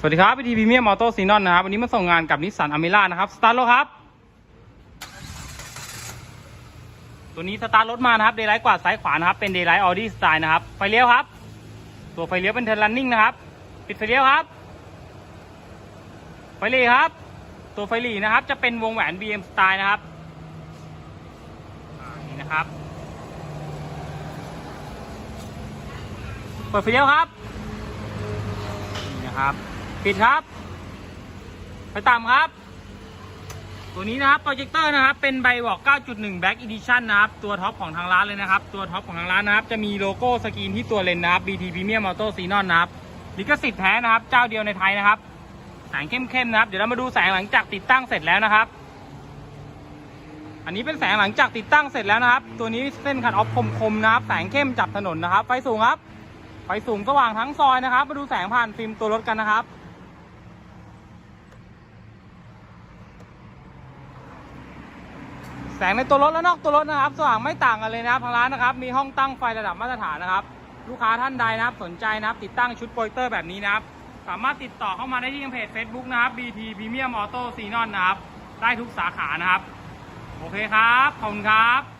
สวัสดีครับพีทีพรีเมียมอเตอร์ซีนอนนะครับ วันนี้มาส่งงานกับนิสสันอเมร่านะครับ สตาร์ทรถครับ ตัวนี้สตาร์ทรถมานะครับ เดย์ไลท์กวาดซ้ายขวานะครับ เป็นเดย์ไลท์ออดี้สไตล์นะครับ ไฟเลี้ยวครับ ตัวไฟเลี้ยวเป็นเทอร์ลันนิ่งนะครับ ปิดไฟเลี้ยวครับ ไฟหลีครับ ตัวไฟหลีนะครับ จะเป็นวงแหวน BM สไตล์นะครับนี่นะครับ เปิดไฟเลี้ยวครับ นี่นะครับ ปิดครับ ไปตามครับ ตัวนี้นะครับโปรเจคเตอร์นะครับ เป็นใบบอก 9.1 Black Edition นะครับ ตัวท็อปของทางร้านเลยนะครับ ตัวท็อปของทางร้านนะครับ จะมีโลโก้สกรีนที่ตัวเลนนะครับ BT Premium Auto Xenon นะครับ ลิขสิทธิ์แท้นะครับ เจ้าเดียวในไทยนะครับ แสงเข้มๆนะครับ เดี๋ยวเรามาดูแสงหลังจากติดตั้งเสร็จแล้วนะครับอันนี้เป็นแสงหลังจากติดตั้งเสร็จแล้วนะครับ ตัวนี้เส้นคันออฟคมๆนะครับ แสงเข้มจับถนนนะครับ ไฟสูงครับ ไฟสูงสว่างทั้งซอยนะครับ มาดูแสงผ่านฟิล์มตัวรถกันนะครับ แสงในตัวรถและนอกตัวรถนะครับ สว่างไม่ต่างกันเลยนะครับทางร้านนะครับ มีห้องตั้งไฟระดับมาตรฐานนะครับ ลูกค้าท่านใดนะครับ สนใจนะครับ ติดตั้งชุดโปรเจคเตอร์แบบนี้นะครับ สามารถติดต่อเข้ามาได้ที่เพจ Facebook นะครับ BT Premium Auto s e n o n นะครับ ได้ทุกสาขานะครับ โอเคครับ ขอบคุณครับ